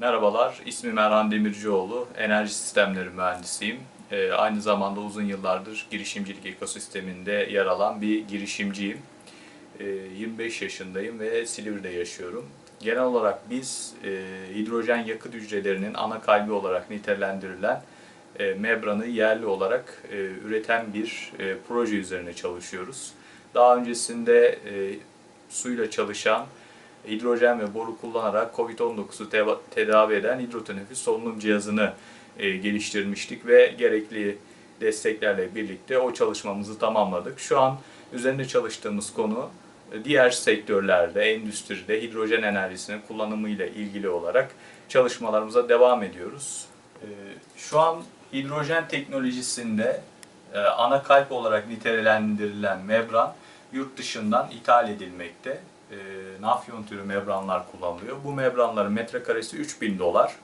Merhabalar, ismim Erhan Demircioğlu, enerji sistemleri mühendisiyim. Ee, aynı zamanda uzun yıllardır girişimcilik ekosisteminde yer alan bir girişimciyim. Ee, 25 yaşındayım ve Silivri'de yaşıyorum. Genel olarak biz e, hidrojen yakıt hücrelerinin ana kalbi olarak nitelendirilen e, membranı yerli olarak e, üreten bir e, proje üzerine çalışıyoruz. Daha öncesinde e, suyla çalışan hidrojen ve boru kullanarak COVID-19'u teva- tedavi eden hidroteneffüs solunum cihazını e, geliştirmiştik ve gerekli desteklerle birlikte o çalışmamızı tamamladık. Şu an üzerinde çalıştığımız konu e, diğer sektörlerde, endüstride hidrojen enerjisinin kullanımıyla ilgili olarak çalışmalarımıza devam ediyoruz. E, Şu an hidrojen teknolojisinde e, ana kalp olarak nitelendirilen membran yurt dışından ithal edilmekte. E, Nafyon türü membranlar kullanılıyor. Bu membranların metrekaresi 3000 dolar.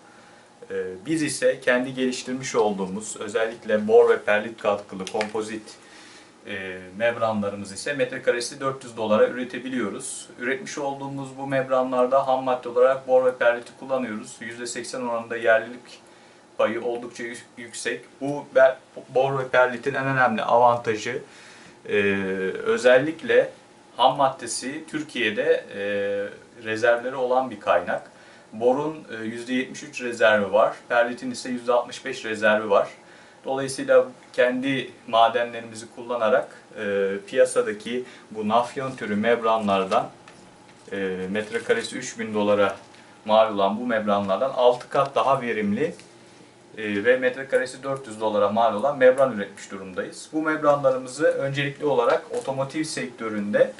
E, Biz ise kendi geliştirmiş olduğumuz özellikle bor ve perlit katkılı kompozit e, membranlarımız ise metrekaresi 400 dolara üretebiliyoruz. Üretmiş olduğumuz bu membranlarda ham madde olarak bor ve perliti kullanıyoruz. %80 oranında yerlilik payı oldukça yü- yüksek. Bu bor ve perlitin en önemli avantajı e, özellikle ham maddesi Türkiye'de e, rezervleri olan bir kaynak. Borun e, %73 rezervi var, perlitin ise %65 rezervi var. Dolayısıyla kendi madenlerimizi kullanarak e, piyasadaki bu nafyon türü membranlardan e, metrekaresi 3000 dolara mal olan bu membranlardan 6 kat daha verimli ve metrekaresi 400 dolara mal olan membran üretmiş durumdayız. Bu membranlarımızı öncelikli olarak otomotiv sektöründe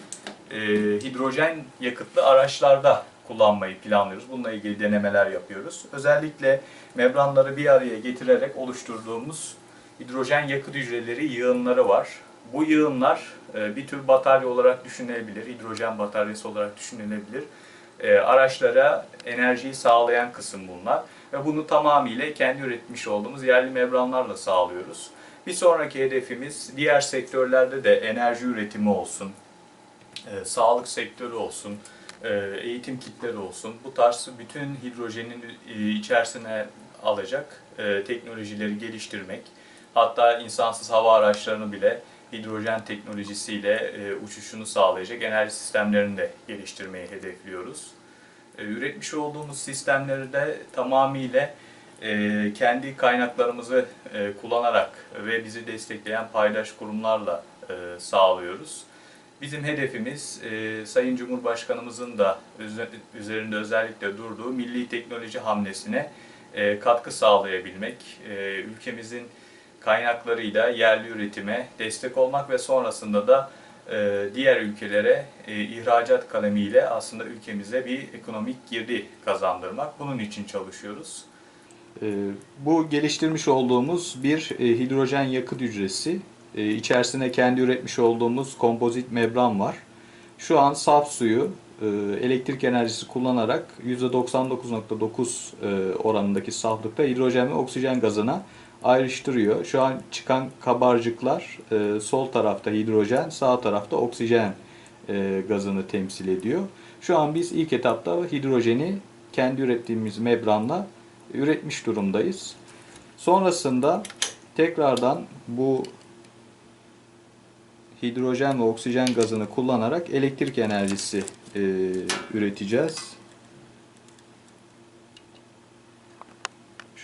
e, hidrojen yakıtlı araçlarda kullanmayı planlıyoruz. Bununla ilgili denemeler yapıyoruz. Özellikle membranları bir araya getirerek oluşturduğumuz hidrojen yakıt hücreleri yığınları var. Bu yığınlar e, bir tür batarya olarak düşünülebilir, hidrojen bataryası olarak düşünülebilir. E, araçlara enerjiyi sağlayan kısım bunlar ve bunu tamamıyla kendi üretmiş olduğumuz yerli membranlarla sağlıyoruz. Bir sonraki hedefimiz diğer sektörlerde de enerji üretimi olsun, e, sağlık sektörü olsun, e, eğitim kitleri olsun. Bu tarz bütün hidrojenin e, içerisine alacak e, teknolojileri geliştirmek. Hatta insansız hava araçlarını bile hidrojen teknolojisiyle e, uçuşunu sağlayacak enerji sistemlerini de geliştirmeyi hedefliyoruz. E, Üretmiş olduğumuz sistemleri de tamamıyla e, kendi kaynaklarımızı e, kullanarak ve bizi destekleyen paydaş kurumlarla sağlıyoruz. Bizim hedefimiz Sayın Cumhurbaşkanımızın da üze- üzerinde özellikle durduğu milli teknoloji hamlesine katkı sağlayabilmek, ülkemizin kaynaklarıyla yerli üretime destek olmak ve sonrasında da e, diğer ülkelere e, ihracat kalemiyle aslında ülkemize bir ekonomik girdi kazandırmak. Bunun için çalışıyoruz. Ee, Bu geliştirmiş olduğumuz bir e, hidrojen yakıt hücresi. Ee, İçerisine kendi üretmiş olduğumuz kompozit membran var. Şu an saf suyu e, elektrik enerjisi kullanarak %99.9 e, oranındaki saflıkta hidrojen ve oksijen gazına ayrıştırıyor. Şu an çıkan kabarcıklar e, sol tarafta hidrojen, sağ tarafta oksijen e, gazını temsil ediyor. Şu an biz ilk etapta hidrojeni kendi ürettiğimiz membranla üretmiş durumdayız. Sonrasında tekrardan bu hidrojen ve oksijen gazını kullanarak elektrik enerjisi e, üreteceğiz.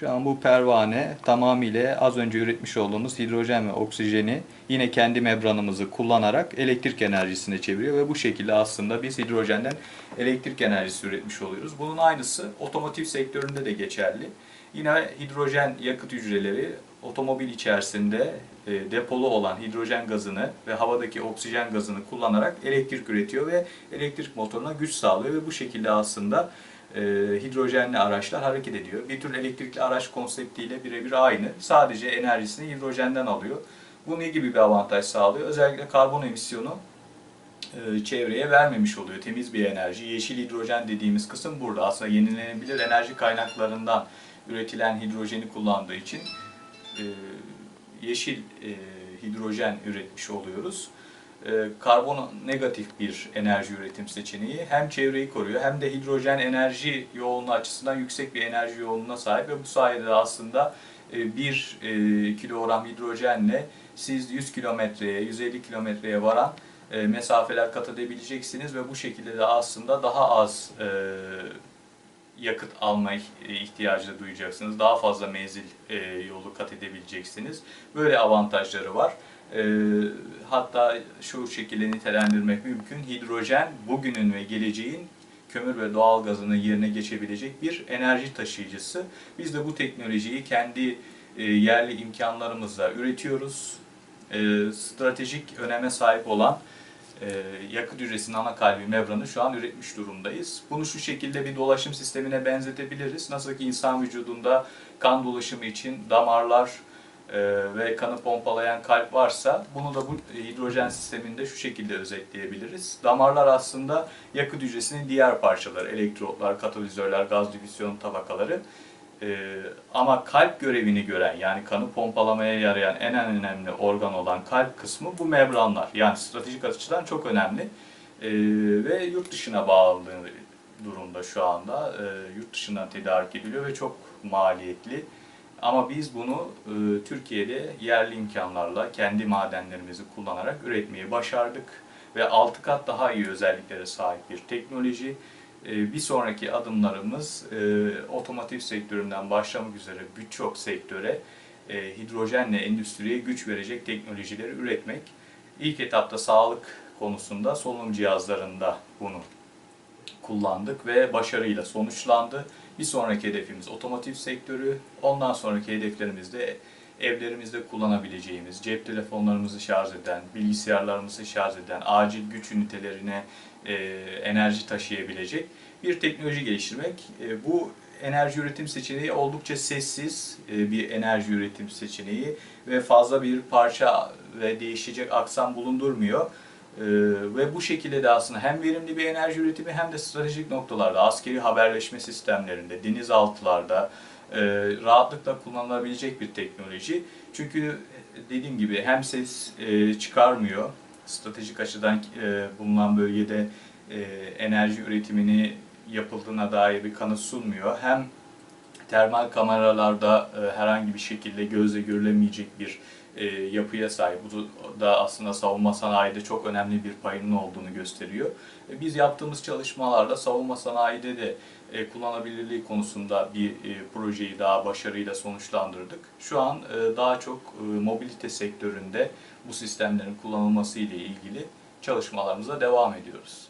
Şu an bu pervane tamamıyla az önce üretmiş olduğumuz hidrojen ve oksijeni yine kendi membranımızı kullanarak elektrik enerjisine çeviriyor ve bu şekilde aslında biz hidrojenden elektrik enerjisi üretmiş oluyoruz. Bunun aynısı otomotiv sektöründe de geçerli. Yine hidrojen yakıt hücreleri otomobil içerisinde e, depolu olan hidrojen gazını ve havadaki oksijen gazını kullanarak elektrik üretiyor ve elektrik motoruna güç sağlıyor ve bu şekilde aslında e, hidrojenli araçlar hareket ediyor. Bir tür elektrikli araç konseptiyle birebir aynı. Sadece enerjisini hidrojenden alıyor. Bu ne gibi bir avantaj sağlıyor? Özellikle karbon emisyonu e, çevreye vermemiş oluyor. Temiz bir enerji. Yeşil hidrojen dediğimiz kısım burada. Aslında yenilenebilir enerji kaynaklarından üretilen hidrojeni kullandığı için e, yeşil hidrojen üretmiş oluyoruz. E, karbon negatif bir enerji üretim seçeneği. Hem çevreyi koruyor hem de hidrojen enerji yoğunluğu açısından yüksek bir enerji yoğunluğuna sahip ve bu sayede de aslında 1 kilogram hidrojenle siz 100 kilometreye, 150 kilometreye varan e, mesafeler kat edebileceksiniz ve bu şekilde de aslında daha az e, yakıt alma ih- ihtiyacı duyacaksınız. Daha fazla menzil e, yolu kat edebileceksiniz. Böyle avantajları var. E, hatta şu şekilde nitelendirmek mümkün. Hidrojen bugünün ve geleceğin kömür ve doğal gazının yerine geçebilecek bir enerji taşıyıcısı. Biz de bu teknolojiyi kendi e, yerli imkanlarımızla üretiyoruz. E, stratejik öneme sahip olan e, yakıt hücresinin ana kalbi membranı şu an üretmiş durumdayız. Bunu şu şekilde bir dolaşım sistemine benzetebiliriz. Nasıl ki insan vücudunda kan dolaşımı için damarlar e, ve kanı pompalayan kalp varsa bunu da bu hidrojen sisteminde şu şekilde özetleyebiliriz. Damarlar aslında yakıt hücresinin diğer parçaları, elektrotlar, katalizörler, gaz difüzyon tabakaları. Ee, ama kalp görevini gören yani kanı pompalamaya yarayan en önemli organ olan kalp kısmı bu membranlar. Yani stratejik açıdan çok önemli ve yurt dışına bağlı durumda şu anda. Yurt dışından tedarik ediliyor ve çok maliyetli. Ama biz bunu e, Türkiye'de yerli imkanlarla kendi madenlerimizi kullanarak üretmeyi başardık ve 6 kat daha iyi özelliklere sahip bir teknoloji. Ee, Bir sonraki adımlarımız e, otomotiv sektöründen başlamak üzere birçok sektöre e, hidrojenle endüstriye güç verecek teknolojileri üretmek. İlk etapta sağlık konusunda solunum cihazlarında bunu kullandık ve başarıyla sonuçlandı. Bir sonraki hedefimiz otomotiv sektörü. Ondan sonraki hedeflerimiz de evlerimizde kullanabileceğimiz, cep telefonlarımızı şarj eden, bilgisayarlarımızı şarj eden, acil güç ünitelerine e, enerji taşıyabilecek bir teknoloji geliştirmek. E, bu enerji üretim seçeneği oldukça sessiz e, bir enerji üretim seçeneği ve fazla bir parça ve değişecek aksam bulundurmuyor. Ee, ve bu şekilde de aslında hem verimli bir enerji üretimi hem de stratejik noktalarda, askeri haberleşme sistemlerinde, denizaltılarda e, rahatlıkla kullanılabilecek bir teknoloji. Çünkü dediğim gibi hem ses e, çıkarmıyor, stratejik açıdan e, bulunan bölgede e, enerji üretimini yapıldığına dair bir kanıt sunmuyor. Hem termal kameralarda e, herhangi bir şekilde gözle görülemeyecek bir e, yapıya sahip. Bu da aslında savunma sanayide çok önemli bir payının olduğunu gösteriyor. E, biz yaptığımız çalışmalarda savunma sanayide de e, kullanılabilirliği konusunda bir e, projeyi daha başarıyla sonuçlandırdık. Şu an e, daha çok e, mobilite sektöründe bu sistemlerin kullanılması ile ilgili çalışmalarımıza devam ediyoruz.